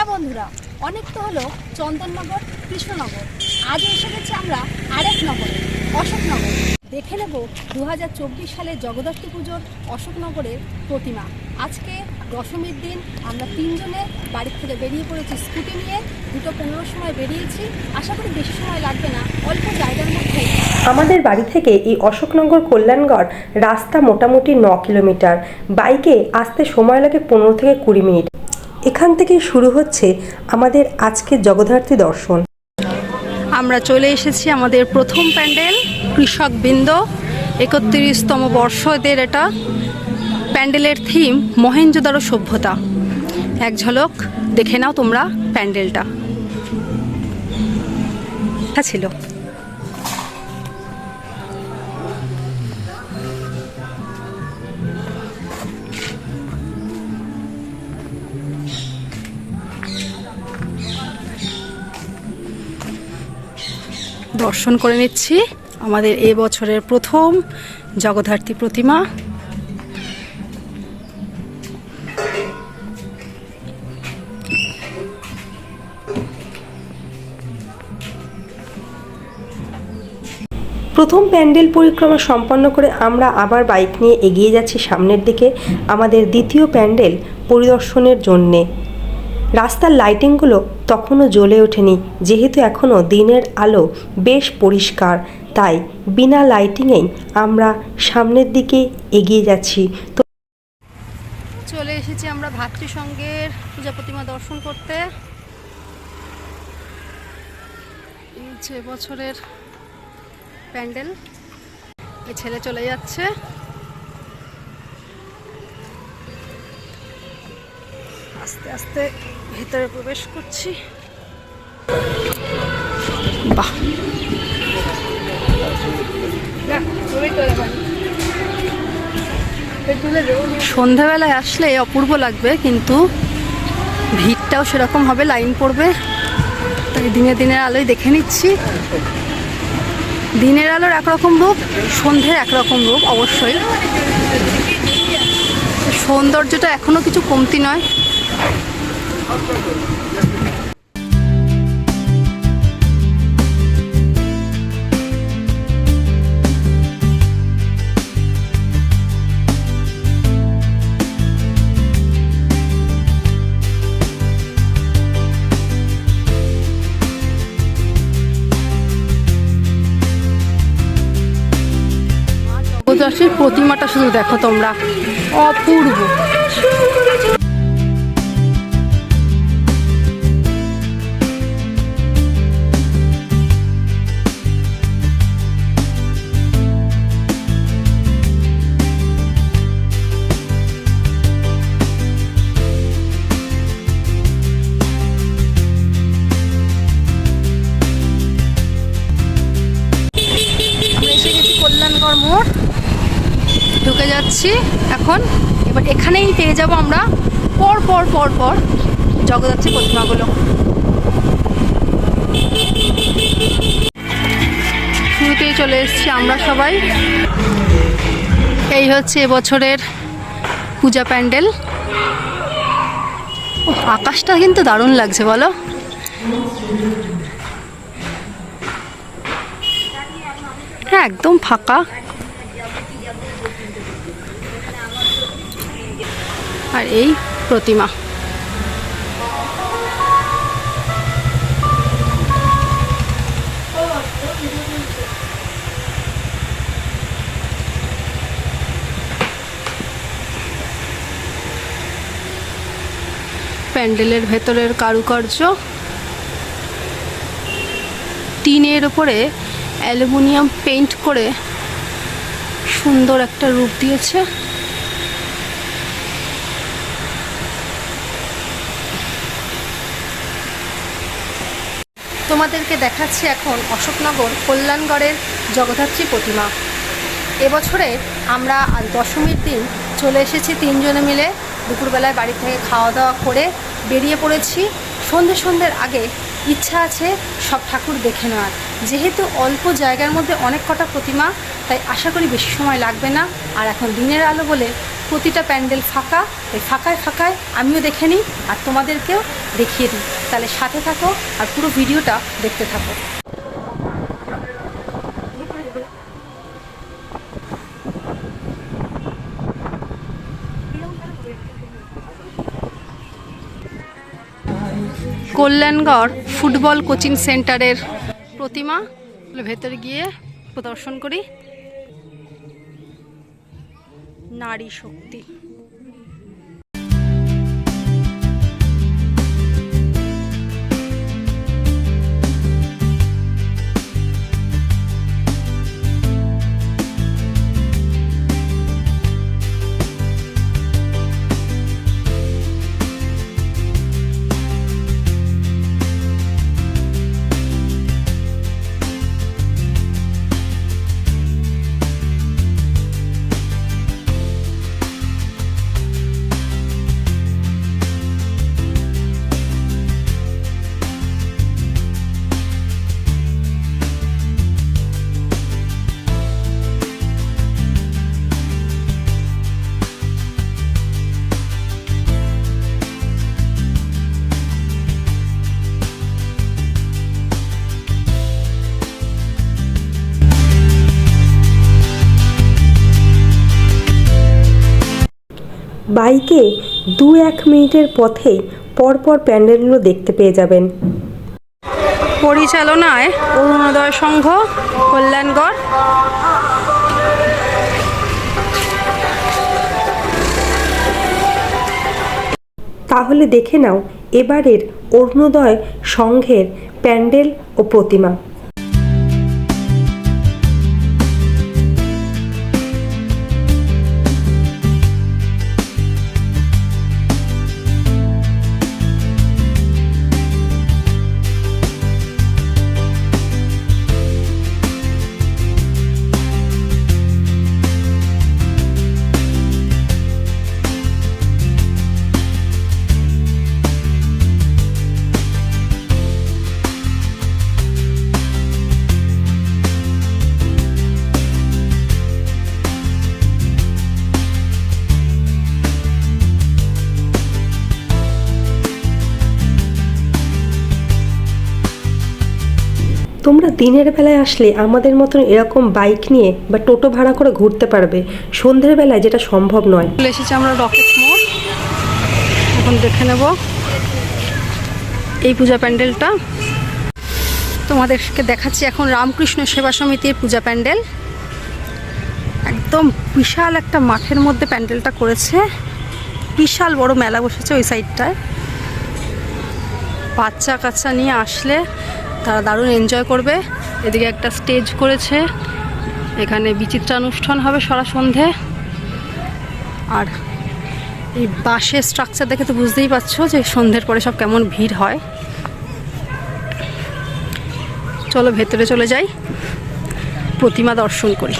হ্যাঁ বন্ধুরা, অনেক তো হলো চন্দননগর, কৃষ্ণনগর। আজ এসে গেছি আমরা আরেক নগরে, অশোকনগর। দেখে নেব দু সালের জগদ্ধাত্রী পুজোর অশোকনগরের প্রতিমা। আজকে দশমীর দিন আমরা তিনজনে বাড়ি থেকে বেরিয়ে পড়েছি স্কুটি নিয়ে। দুটো পনেরো সময় বেরিয়েছি। আশা করি বেশি সময় লাগবে না, অল্প জায়গার মধ্যে আমাদের বাড়ি থেকে এই অশোকনগর কল্যাণগড় রাস্তা মোটামুটি ন কিলোমিটার। বাইকে আসতে সময় লাগে পনেরো থেকে কুড়ি মিনিট। এখান থেকে শুরু হচ্ছে আমাদের আজকের জগদ্ধাত্রী দর্শন। আমরা চলে এসেছি আমাদের প্রথম প্যান্ডেল কৃষক বৃন্দ একত্রিশতম বর্ষ এদের এটা প্যান্ডেলের থিম মহেঞ্জোদারো সভ্যতা। এক ঝলক, দেখে নাও তোমরা প্যান্ডেলটা। হ্যাঁ ছিল। দর্শন করে নিচ্ছি। আমাদের এ বছরের প্রথম জগদ্ধাত্রী প্রতিমা। প্রথম প্যান্ডেল পরিক্রমা সম্পন্ন করে আমরা আবার বাইক নিয়ে এগিয়ে যাচ্ছি সামনের দিকে। আমাদের দ্বিতীয় প্যান্ডেল পরিদর্শনের জন্যে। রাস্তার লাইটিংগুলো তখনও জ্বলে ওঠেনি, যেহেতু এখনও দিনের আলো বেশ পরিষ্কার। তাই বিনা লাইটিংয়েই আমরা সামনের দিকে এগিয়ে যাচ্ছি। তো চলে এসেছি আমরা ভাতৃসংঘের পূজা প্রতিমা দর্শন করতে। বছরের প্যান্ডেল ছেলে চলে যাচ্ছে। আস্তে আস্তে ভিতরে প্রবেশ করছি। বাহ। সন্ধ্যাবেলায় আসলে অপূর্ব লাগবে, কিন্তু ভিড়টাও সেরকম হবে, লাইন পড়বে। তাই দিনে দিনের আলোয় দেখে নিচ্ছি। দিনের আলোর একরকম রূপ, সন্ধ্যের একরকম রূপ, অবশ্যই। সৌন্দর্যটা এখনও কিছু কমতি নয়। প্রতিমাটা শুধু দেখো তোমরা। অপূর্ব। এখানেই পেয়ে যাব আমরা। পর পর পর পর। জগদ্ধাত্রী প্রতিমাগুলো শুরুতেই চলে এসেছি আমরা সবাই। এই হচ্ছে এবছরের পূজা প্যান্ডেল। ও, আকাশটা কিন্তু দারুণ লাগছে বলো। হ্যাঁ একদম ফাঁকা। আর এই প্রতিমা। প্যান্ডেলের ভেতরের কারুকার্য। টিনের উপরে অ্যালুমিনিয়াম পেইন্ট করে সুন্দর একটা রূপ দিয়েছে। তোমাদেরকে দেখাচ্ছি এখন অশোকনগর কল্যাণগড়ের জগদ্ধাত্রী প্রতিমা। এবছরে আমরা আজ দশমীর দিন চলে এসেছি তিনজনে মিলে। দুপুরবেলায় বাড়ি থেকে খাওয়া দাওয়া করে বেরিয়ে পড়েছি। সন্ধে সন্ধ্যের আগে ইচ্ছা আছে সব ঠাকুর দেখে নেওয়ার। যেহেতু অল্প জায়গার মধ্যে অনেক কটা প্রতিমা, তাই আশা করি বেশি সময় লাগবে না। আর এখন দিনের আলো বলে প্রতিটা প্যান্ডেল ফাঁকা, এই ফাঁকায় ফাঁকায় আমিও দেখে নিই আর তোমাদেরকেও দেখিয়ে দিই। তাহলে সাথে থাকো আর পুরো ভিডিওটা দেখতে থাকো। কল্যাণগড় ফুটবল কোচিং সেন্টারের প্রতিমা। ভেতরে গিয়ে প্রদর্শন করি। নারী শক্তি। বাইকে দু এক মিনিটের পথেই পরপর প্যান্ডেলগুলো দেখতে পেয়ে যাবেন। পরিচালনায় অরুণোদয় সংঘ কল্যাণগড়। তাহলে দেখে নাও এবারের অরুণোদয় সংঘের প্যান্ডেল ও প্রতিমা। তোমরা দিনের বেলায় আসলে আমাদের মতন এরকম বাইক নিয়ে বা টোটো ভাড়া করে ঘুরতে পারবে। সন্ধ্যের বেলায় যেটা সম্ভব নয়। চলে এসেছি আমরা রকেট মোড় এখন দেখে নেব এই পূজা প্যান্ডেলটা। তোমাদেরকে দেখাচ্ছি এখন রামকৃষ্ণ সেবা সমিতির পূজা প্যান্ডেল। একদম বিশাল একটা মাঠের মধ্যে প্যান্ডেলটা করেছে। বিশাল বড় মেলা বসেছে ওই সাইডটায় বাচ্চা কাচ্চা নিয়ে আসলে তারা দারুণ এনজয় করবে। এদিকে একটা স্টেজ করেছে। এখানে বিচিত্রানুষ্ঠান হবে সারা সন্ধে। আর এই বাসের স্ট্রাকচার দেখে তো বুঝতেই পারছ যে সন্ধ্যের পরে সব কেমন ভিড় হয়। চলো ভেতরে চলে যাই। প্রতিমা দর্শন করি।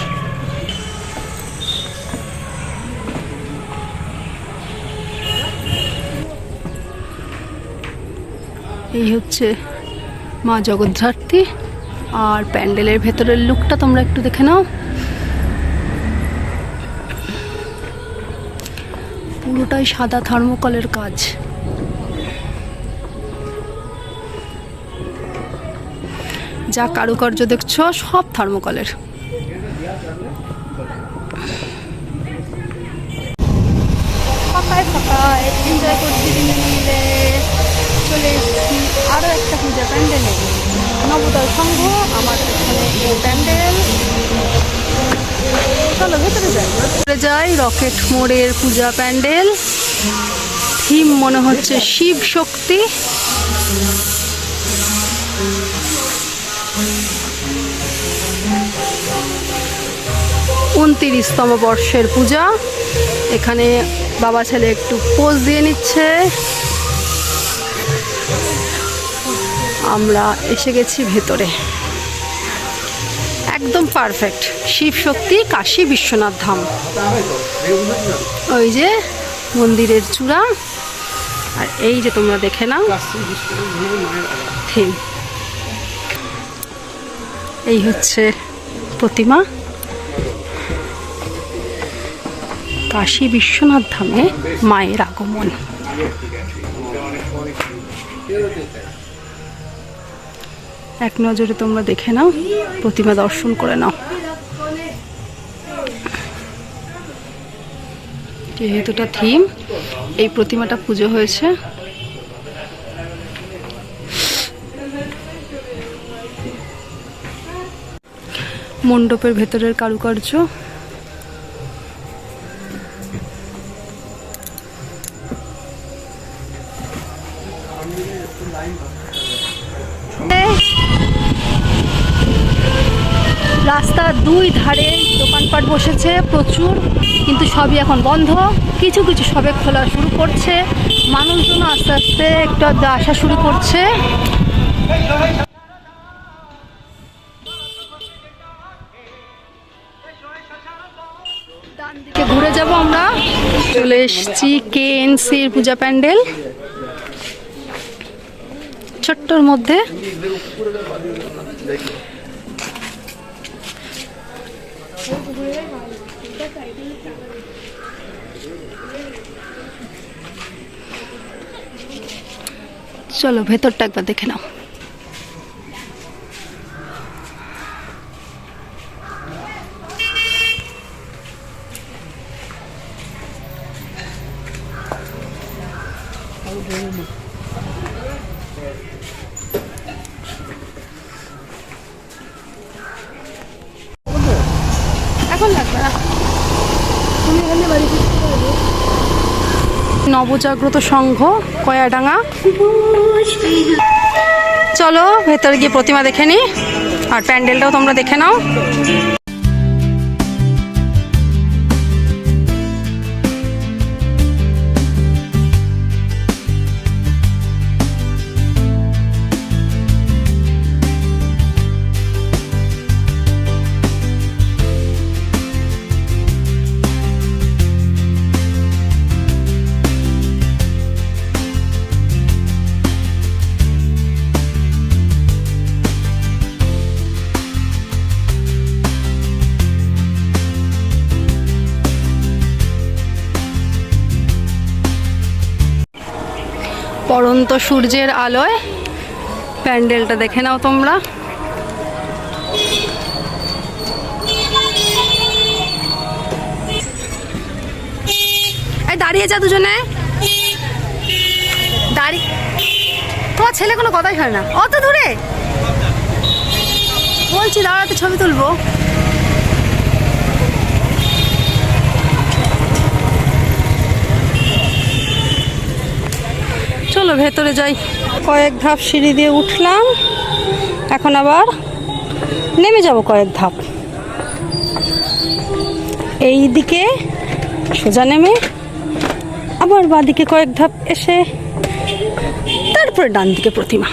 এই হচ্ছে মা জগদ্ধাত্রী আর প্যান্ডেলের ভেতরের লুকটা তোমরা একটু দেখে নাও। পুরোটাই সাদা থার্মোকলের কাজ। যা কারুকার্য দেখছ, সব থার্মোকলের। ফাঁকায় ফাঁকায় এনজয় করছি মিলে চলে এসেছি আরও একটা পূজা প্যান্ডেলে। নবোদয় সংঘ, আমার এখানে প্যান্ডেল। চলো, ভেতরে যাই। ভেতরে যাই, রকেট মোড়ের পূজা প্যান্ডেল। থিম মনে হচ্ছে শিব শক্তি। উনতিরিশতম বর্ষের পূজা। এখানে বাবা ছেলে একটু পোজ দিয়ে নিচ্ছে। আমরা এসে গেছি ভেতরে। একদম পারফেক্ট শিব শক্তি, কাশী বিশ্বনাথ ধাম। ওই যে মন্দিরের চূড়া। আর এই যে তোমরা দেখে নাও থিম এই হচ্ছে প্রতিমা। কাশী বিশ্বনাথ ধামে মায়ের আগমন। এক নজরে তোমরা দেখে নাও, প্রতিমা দর্শন করে নাও। যেহেতুটা থিম, এই প্রতিমাটা পুজো হয়েছে। মণ্ডপের ভেতরের কারুকার্য বসেছে প্রচুর, কিন্তু সবই এখন বন্ধ। কিছু কিছু সবে খোলা শুরু করছে। মানুষজন আস্তে আস্তে একটু আসা শুরু করছে। ঘুরে যাব আমরা। চলে এসেছি কেএনসির পূজা প্যান্ডেল। ছোট্টর মধ্যে। চলো ভেতরটা একবার দেখে নাও। এখন লাগবে না। তুমি এখানে বাড়ি নবজাগ্রত সংঘ কয়াডাঙ্গা। চলো ভেতরে গিয়ে প্রতিমা দেখে নি। আর প্যান্ডেলটাও তোমরা দেখে নাও। পরন্ত সূর্যের আলোয়। প্যান্ডেলটা দেখে নাও তোমরা। দাঁড়িয়ে যা দুজনে। দাঁড়িয়ে তোমার ছেলে কোনো কথাই হয় না। অত দূরে? বলছি, দাঁড়াতে ছবি তুলবো। চলো ভেতরে যাই। কয়েক ধাপ সিঁড়ি দিয়ে উঠলাম। এখন আবার নেমে যাব কয়েক ধাপ। এই দিকে সোজা নেমে আবার বাঁদিকে কয়েক ধাপ এসে তারপরে ডান দিকে প্রতিমা।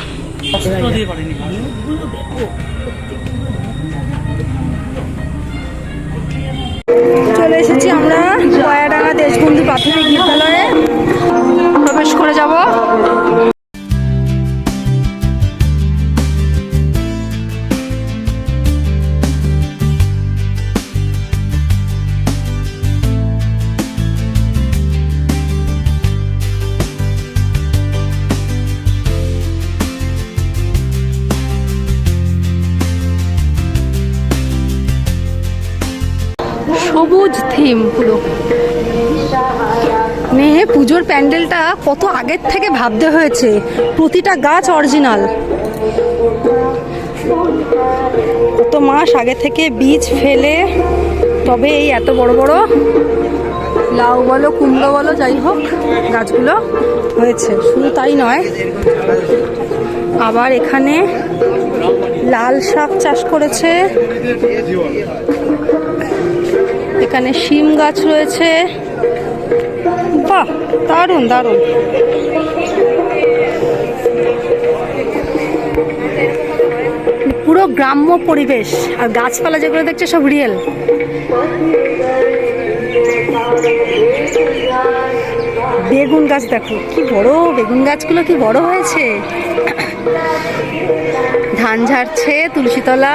চলে এসেছি আমরা কয়াডাঙ্গা দেশবন্ধু প্রাথমিক বিদ্যালয়ে। প্রবেশ করে যাব। সবুজ থিম পুরো মেয়ে পুজোর প্যান্ডেলটা কত আগের থেকে ভাবতে হয়েছে। প্রতিটা গাছ অরিজিনাল। কত মাস আগে থেকে বীজ ফেলে, তবে এই এত বড় বড় লাউ বলো, কুমড়ো বলো, যাই হোক, গাছগুলো হয়েছে। শুধু তাই নয়, আবার এখানে লাল শাক চাষ করেছে। এখানে শিম গাছ রয়েছে। বাহ দারুণ দারুণ। পুরো গ্রাম্য পরিবেশ আর গাছপালা যেগুলো দেখছে সব রিয়েল বেগুন গাছ দেখো, কি বড়, বেগুন গাছগুলো কি বড় হয়েছে? ধান ঝাড়ছে তুলসীতলা।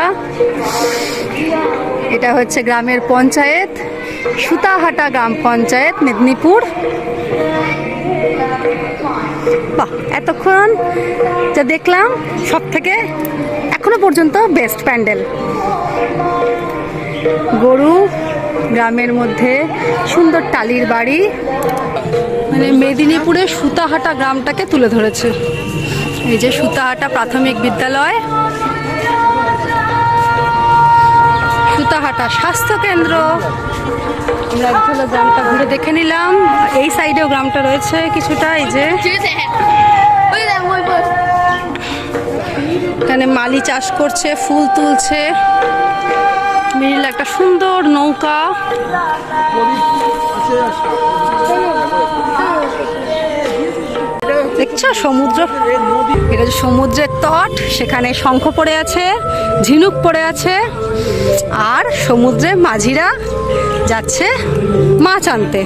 এটা হচ্ছে গ্রামের পঞ্চায়েত। সুতাহাটা গ্রাম পঞ্চায়েত মেদিনীপুর। বাহ, এতক্ষণ যা দেখলাম, সব থেকে এখনও পর্যন্ত বেস্ট প্যান্ডেল। গরু গ্রামের মধ্যে সুন্দর টালির বাড়ি। মানে মেদিনীপুরের সুতাহাটা গ্রামটাকে তুলে ধরেছে। এই যে সুতাহাটা প্রাথমিক বিদ্যালয়। সুতাহাটা স্বাস্থ্য কেন্দ্র। আমরা গ্রামটা ঘুরে দেখে নিলাম। এই সাইডেও গ্রামটা রয়েছে কিছুটা, এই যে। এখানে মালি চাষ করছে, ফুল তুলছে। মিডিল একটা সুন্দর নৌকা। দেখছ? সমুদ্র। এটা যে সমুদ্রের তট, সেখানে শঙ্খ পড়ে আছে, ঝিনুক পড়ে আছে, আর সমুদ্রে মাঝিরা যাচ্ছে মাছ আনতে।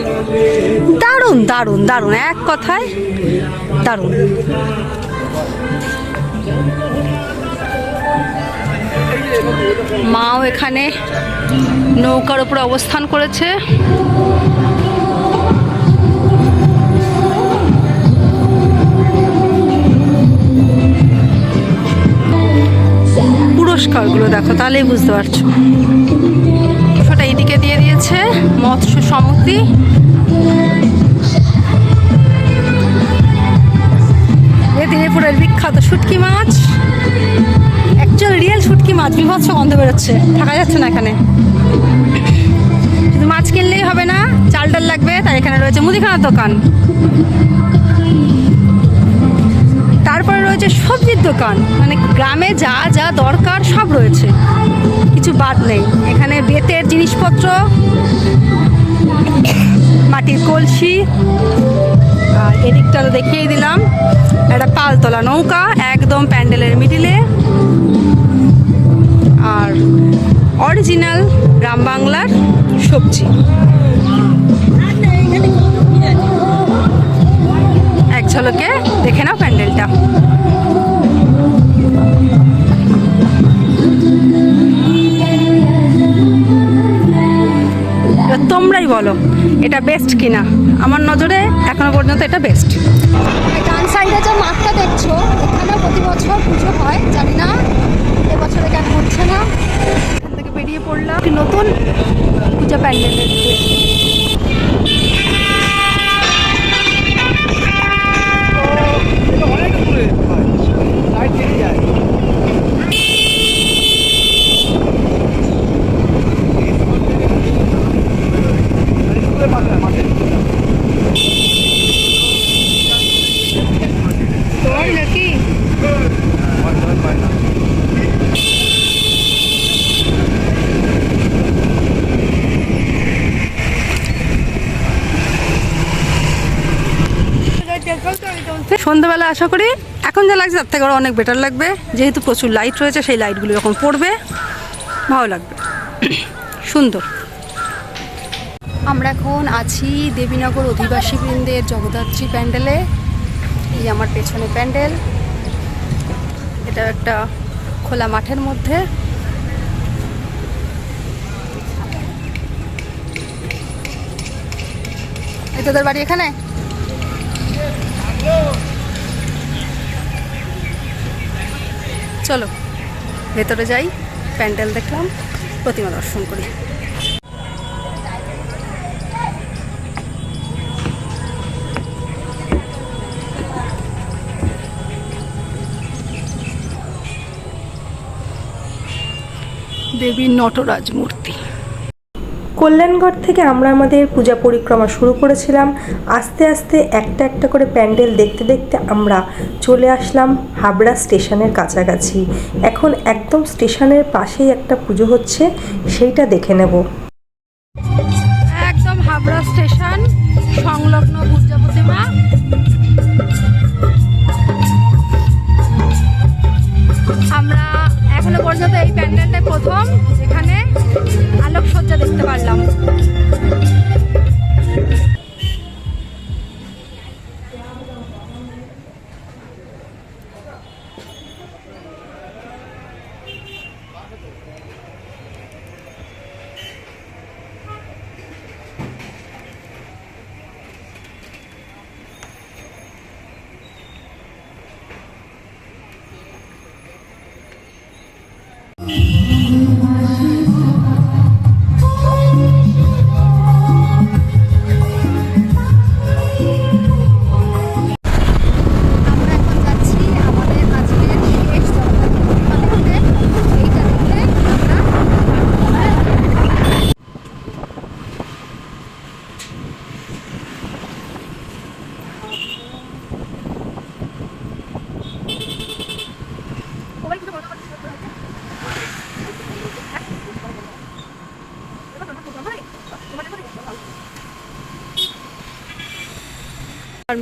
দারুণ দারুণ দারুণ, এক কথায় দারুণ। মাও এখানে নৌকার উপরে অবস্থান করেছে। পুরস্কারগুলো দেখো, তাহলেই বুঝতে পারছ। সেটা এইদিকে দিয়ে দিয়েছে, মৎস্য সমিতি মেদিনীপুরের বিখ্যাত শুটকি মাছ। অ্যাকচুয়াল রিয়েল শুটকি মাছ, বিভৎস গন্ধ বেরোচ্ছে, থাকা যাচ্ছে না এখানে। শুধু মাছ কিনলেই হবে না, চাল ডাল লাগবে, তাই এখানে রয়েছে মুদিখানার দোকান। রয়েছে সবজির দোকান। মানে গ্রামে যা যা দরকার সব রয়েছে। কিছু বাদ নেই। এখানে বেতের জিনিসপত্র, মাটির কলসি, আর এদিকটা দেখিয়ে দিলাম। একটা পালতলা নৌকা, একদম প্যান্ডেলের মিডিলে। আর অরিজিনাল গ্রাম বাংলার সবজি। এক ঝলকে দেখে নাও প্যান্ডেলটা। তোমরাই বলো এটা বেস্ট কিনা? আমার নজরে এখনও পর্যন্ত এটা বেস্ট ডান সাইডে যে মাঠটা দেখছ এখানে প্রতি বছর পুজো হয় জানি না এবছরে কেন হচ্ছে না। এখান থেকে বেরিয়ে পড়লাম। নতুন পূজা প্যান্ডেলের দিকে। তোমার সন্ধ্যাবেলা আশা করি এখন যা লাগছে তার থেকে আরও অনেক বেটার লাগবে। যেহেতু প্রচুর লাইট রয়েছে, সেই লাইটগুলো যখন পড়বে, ভালো লাগবে। সুন্দর। আমরা এখন আছি দেবীনগর অধিবাসী বৃন্দের জগদ্ধাত্রী প্যান্ডেলে। এই আমার পেছনে প্যান্ডেল। এটা একটা খোলা মাঠের মধ্যে। তোদের বাড়ি এখানে? চলো ভেতরে যাই প্যান্ডেল দেখলাম প্রতিমা দর্শন করি। দেবী নটরাজ মূর্তি কল্যাণগড় থেকে আমরা আমাদের পূজা পরিক্রমা শুরু করেছিলাম। আস্তে আস্তে একটা একটা করে প্যান্ডেল দেখতে দেখতে আমরা চলে আসলাম হাবড়া স্টেশনের কাছাকাছি। এখন একদম স্টেশনের পাশেই একটা পুজো হচ্ছে, সেইটা দেখে নেব। একদম হাবড়া স্টেশন, সংলগ্ন আমরা এখনও পর্যন্ত এই প্যান্ডেলটা প্রথম।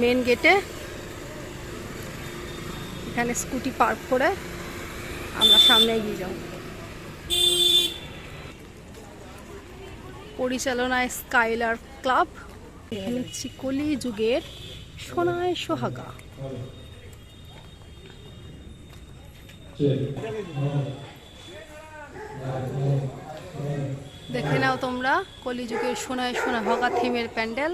মেন গেটে এখানে স্কুটি পার্ক করে আমরা সামনে এগিয়ে যাব। পরিচালনায় স্কাইলার ক্লাব এখানে হচ্ছে কলি যুগের সোনায় সোহাগা। দেখে নাও তোমরা কলিযুগের সোনায় সোনাভাগা থিমের প্যান্ডেল।